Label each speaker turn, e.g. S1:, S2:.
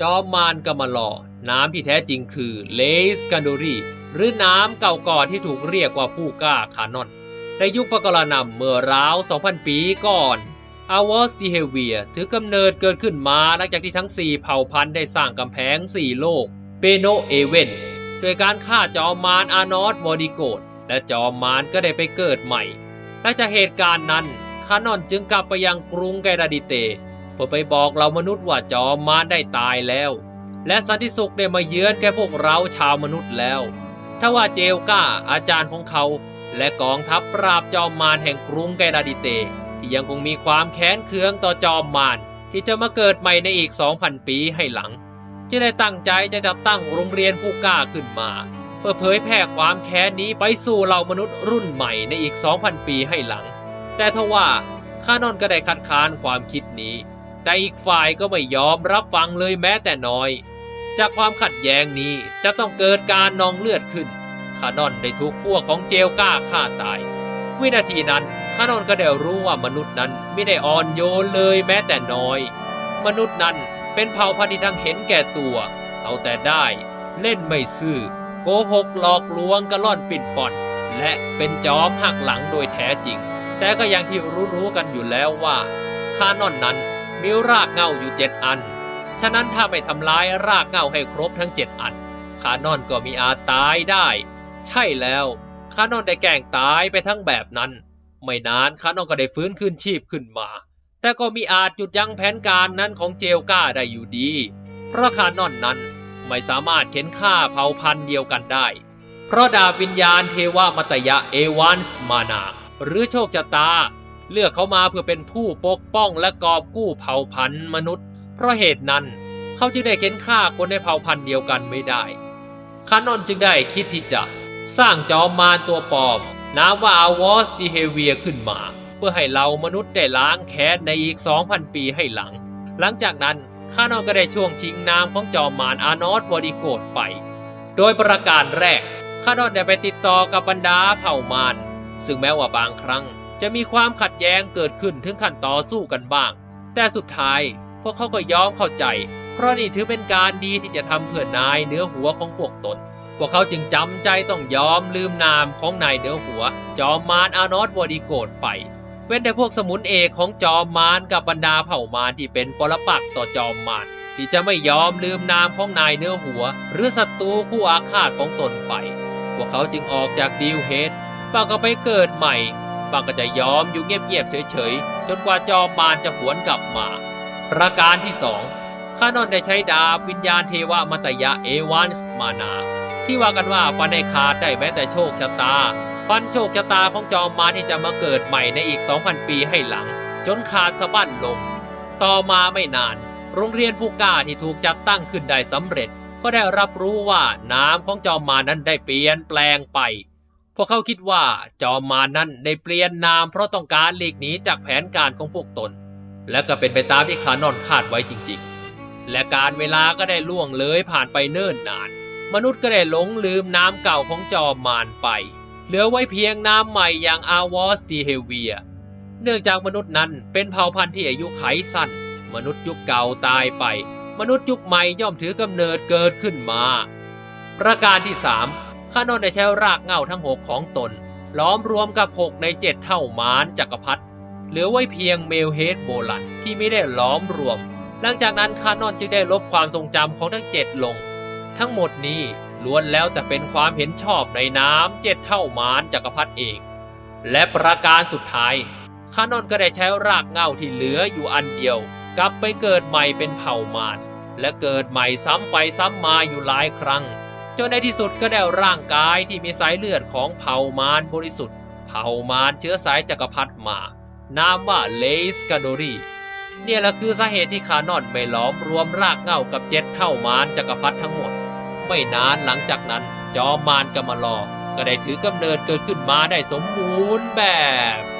S1: จอมมารกำมะลอ น้ำที่แท้จริงคือเลสกันโดรีหรือน้ำเก่าก่อนที่ถูกเรียกว่าผู้กล้าคานอน ในยุคพกรณำเมื่อราว 2,000 ปีก่อนอาวอสติเฮเวียถือกำเนิดเกิดขึ้นมาหลังจากที่ทั้ง 4 เผ่าพันธุ์ได้สร้างกำแพง 4 โลก เปโนเอเวนโดยการฆ่าจอมมารอานอสวอดิโกดและจอมมารก็ได้ไปเกิดใหม่หลังจากเหตุการณ์นั้นคานอนจึงกลับไปยังกรุงไกราดิเต เพื่อไปบอกเรามนุษย์ว่าจอมมารได้ตายแล้ว และสันติสุขได้มาเยือนแก่พวกเราชาวมนุษย์แล้วถ้าว่าเจลกาอาจารย์ของเขา และกองทัพปราบจอมมารแห่งกรุงไกราดิเต ที่ยังคงมีความแค้นเคืองต่อจอมมารที่จะมาเกิดใหม่ในอีก 2,000 ปีให้หลังจึงได้ตั้งใจจะจัดตั้งโรงเรียนผู้กล้าขึ้นมา เพื่อเผยแพร่ความแค้นนี้ไปสู่เหล่ามนุษย์รุ่นใหม่ในอีก 2,000 ปีให้หลัง แต่ทว่าคานอนก็ได้คัดค้านความคิดนี้ แต่อีกฝ่ายก็ไม่ยอมรับฟังเลยแม้แต่น้อย จากความขัดแย้งนี้จะต้องเกิดการนองเลือดขึ้นคานอนได้ถูกพวกของเจลก้าฆ่าตาย วินาทีนั้นคานอนก็ได้รู้ว่ามนุษย์นั้นไม่ได้อ่อนโยนเลยแม้แต่น้อย มนุษย์นั้นเป็นเผ่าพันธุ์ที่ทั้งเห็นแก่ตัว เอาแต่ได้เล่นไม่ซื่อโกหกหลอกลวงกระล่อนปิ่นป่อน และเป็นจอมหักหลังโดยแท้จริง แต่ก็อย่างที่รู้ๆกันอยู่แล้วว่าคานอนนั้น มีรากเงาอยู่เจ็ดอัน ฉะนั้นถ้าไม่ทำลายรากเงาให้ครบทั้งเจ็ดอัน คานอนก็มีอาจตายได้ ใช่แล้ว คานอนได้แกล้งตายไปทั้งแบบนั้น ไม่นานคานอนก็ได้ฟื้นคืนชีพขึ้นมา แต่ก็มีอาจหยุดยั้งแผนการนั้นของเจลก้าได้อยู่ดี เพราะคานอนนั้นไม่สามารถเข็นฆ่าเผ่าพันธุ์เดียวกันได้ เพราะดาบวิญญาณเทวมัตยะเอวานส์มานา หรือโชคชะตา เลือกเขามาเพื่อเป็นผู้ปกป้องและกอบกู้เผ่าพันธุ์มนุษย์ เพราะเหตุนั้นเขาจึงได้เข็นฆ่าคนในเผ่าพันธุ์เดียวกันไม่ได้คานอนจึงได้คิดที่จะ สร้างจอมมารตัวปลอมนามว่าอาวอสติเฮเวียขึ้นมา เพื่อให้เรามนุษย์ได้ล้างแค้นในอีก 2,000 ปีให้หลัง หลังจากนั้นคานอนก็ได้ช่วงชิงนามของจอมมารอานอสวอดิโกดไป โดยประการแรกคานอนได้ไปติดต่อกับบรรดาเผ่ามารซึ่งแม้ว่าบางครั้ง จะมีความขัดแย้งเกิดขึ้นถึงขั้นต่อสู้กันบ้าง แต่สุดท้ายพวกเขาก็ยอมเข้าใจ เพราะนี่ถือเป็นการดีที่จะทำเพื่อนายเนื้อหัวของพวกตน พวกเขาจึงจำใจต้องยอมลืมนามของนายเนื้อหัว จอมมารอานอสวอดิโกดไป เว้นแต่พวกสมุนเอกของจอมมารกับบรรดาเผ่ามารที่เป็นปรปักษ์ต่อจอมมารที่จะไม่ยอมลืมนามของนายเนื้อหัว หรือศัตรูคู่อาฆาตของตนไป พวกเขาจึงออกจากดีลเฮดบางก็ไปเกิดใหม่ บางก็จะยอมอยู่เงียบๆเฉยๆ จนกว่าจอมมารจะหวนกลับมา ประการที่สองคานอนได้ใช้ดาบวิญญาณเทวมัตยะเอวานส์มานา ที่ว่ากันว่าฟันในขาดได้แม้แต่โชคชะตา ฟันโชคชะตาของจอมมารที่จะมาเกิดใหม่ในอีก 2,000 ปีให้หลัง จนขาดสะบั้นลง ต่อมาไม่นาน โรงเรียนผู้กล้าที่ถูกจัดตั้งขึ้นได้สำเร็จ ก็ได้รับรู้ว่าน้ำของจอมมานั้นได้เปลี่ยนแปลงไป พวกเขาคิดว่าจอมมานั้นได้เปลี่ยนนามเพราะต้องการหลีกหนีจากแผนการของพวกตน และก็เป็นไปตามที่คานอนคาดไว้จริงๆ และการเวลาก็ได้ล่วงเลยผ่านไปเนิ่นนาน มนุษย์ก็ได้หลงลืมน้ำเก่าของจอมมานไป เหลือไว้เพียงน้ำใหม่อย่างอาวอสตีเฮเวีย เนื่องจากมนุษย์นั้นเป็นเผ่าพันธุ์ที่อายุไขสั้น มนุษย์ยุคเก่าตายไป มนุษย์ยุคใหม่ย่อมถือกำเนิดเกิดขึ้นมา ประการที่3 คานอนได้ใช้รากเงาทั้งหกของตน ล้อมรวมกับหกในเจ็ดเท่ามานจักรพรรดิเหลือไว้เพียงเมลเฮดโบลันที่ไม่ได้ล้อมรวม หลังจากนั้นคานอนจึงได้ลบความทรงจำของทั้งเจ็ดลง ทั้งหมดนี้ล้วนแล้วแต่เป็นความเห็นชอบในน้ำเจ็ดเท่ามานจักรพรรดิเอง และประการสุดท้ายคานอนก็ได้ใช้รากเงาที่เหลืออยู่อันเดียว กลับไปเกิดใหม่เป็นเผ่ามานและเกิดใหม่ซ้ำไปซ้ำมาอยู่หลายครั้ง จนในที่สุดก็ได้ร่างกายที่มีสายเลือดของเผ่ามารบริสุทธิ์ เผ่ามารเชื้อสายจักรพรรดิมา นามว่าเลสกาโดรีเนี่ยแหละคือสาเหตุที่คานอนไม่ล้อมรวมรากเหง้ากับเจ็ดเท่ามารจักรพรรดิทั้งหมด ไม่นานหลังจากนั้นจอมมารกำมะลอก็ได้ถือกำเนิดเกิดขึ้นมาได้สมบูรณ์แบบ